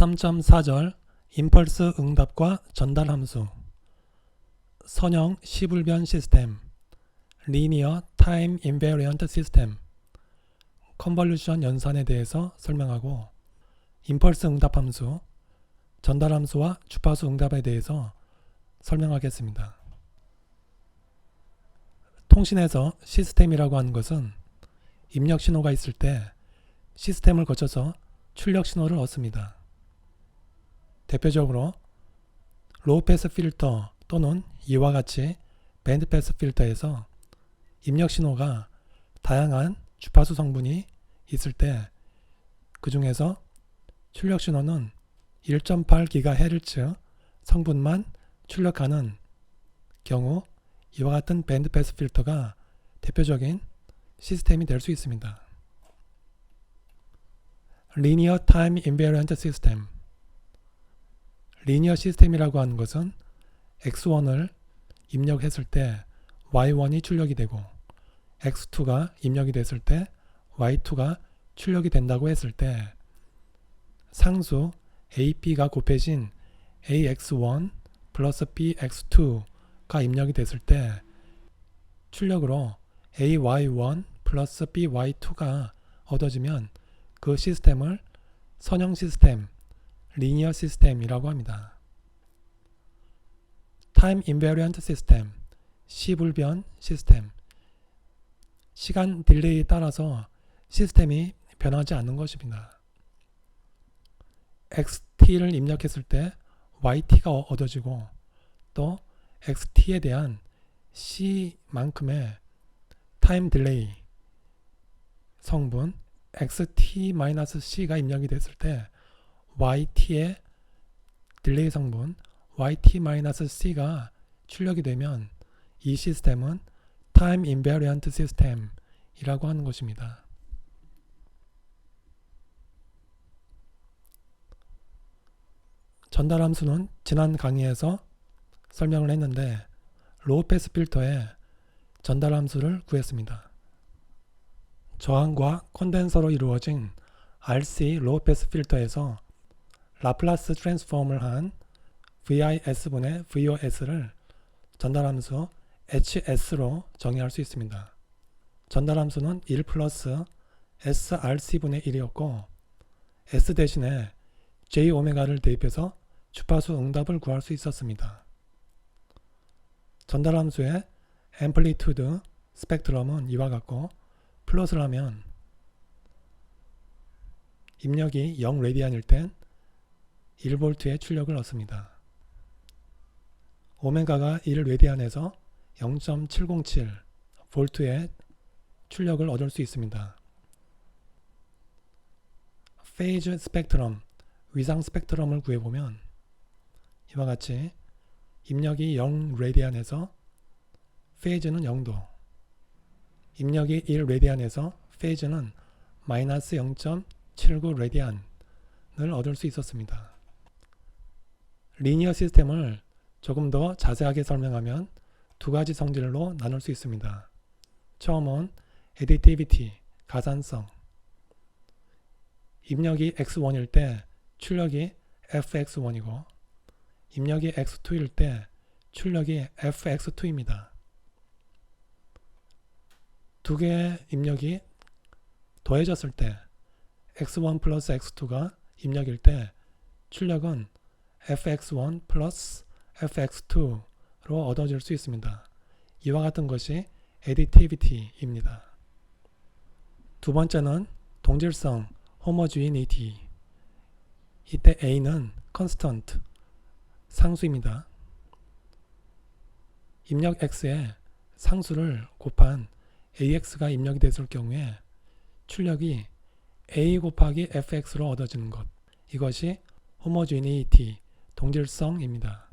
3.4절 임펄스 응답과 전달 함수 선형 시불변 시스템 리니어 타임 인베리언트 시스템 컨볼루션 연산에 대해서 설명하고 임펄스 응답 함수 전달 함수와 주파수 응답에 대해서 설명하겠습니다. 통신에서 시스템이라고 하는 것은 입력 신호가 있을 때 시스템을 거쳐서 출력 신호를 얻습니다. 대표적으로 로우 패스 필터 또는 이와 같이 밴드 패스 필터에서 입력 신호가 다양한 주파수 성분이 있을 때 그 중에서 출력 신호는 1.8GHz 성분만 출력하는 경우 이와 같은 밴드 패스 필터가 대표적인 시스템이 될 수 있습니다. 리니어 타임 인베리언트 시스템 리니어 시스템이라고 하는 것은 x1을 입력했을 때 y1이 출력이 되고 x2가 입력이 됐을 때 y2가 출력이 된다고 했을 때 상수 ap가 곱해진 ax1 플러스 bx2가 입력이 됐을 때 출력으로 ay1 플러스 by2가 얻어지면 그 시스템을 선형 시스템, 리니어 시스템이라고 합니다. 타임 인베리언트 시스템, 시불변 시스템. 시간 딜레이에 따라서 시스템이 변하지 않는 것입니다. xt를 입력했을 때 yt가 얻어지고 또 xt에 대한 c만큼의 타임 딜레이 성분 xt-c가 입력이 됐을 때 yt의 딜레이 성분 yt-c가 출력이 되면 이 시스템은 time invariant system이라고 하는 것입니다. 전달 함수는 지난 강의에서 설명을 했는데 로우 패스 필터의 전달 함수를 구했습니다. 저항과 콘덴서로 이루어진 RC 로우 패스 필터에서 라플라스 트랜스폼을 한 VIS분의 VOS를 전달함수 HS로 정의할 수 있습니다. 전달함수는 1 플러스 SRC분의 1이었고 S 대신에 J오메가를 대입해서 주파수 응답을 구할 수 있었습니다. 전달함수의 앰플리투드 스펙트럼은 이와 같고 플롯을 하면 입력이 0 레디안일 땐 1볼트의 출력을 얻습니다. 오메가가 1 레디안에서 0.707 볼트의 출력을 얻을 수 있습니다. 페이즈 스펙트럼, 위상 스펙트럼을 구해보면 이와 같이 입력이 0 레디안에서 페이즈는 0도, 입력이 1 레디안에서 페이즈는 마이너스 0.79 레디안을 얻을 수 있었습니다. 리니어 시스템을 조금 더 자세하게 설명하면 두 가지 성질로 나눌 수 있습니다. 처음은 additivity, 가산성. 입력이 x1일 때 출력이 fx1이고 입력이 x2일 때 출력이 fx2입니다. 두 개의 입력이 더해졌을 때 x1 플러스 x2가 입력일 때 출력은 fx1 플러스 fx2로 얻어질 수 있습니다. 이와 같은 것이 additivity입니다. 두 번째는 동질성 homogeneity 이때 a는 constant 상수입니다. 입력 x에 상수를 곱한 AX가 입력이 됐을 경우에 출력이 A 곱하기 FX로 얻어지는 것. 이것이 호모지니티, 동질성입니다.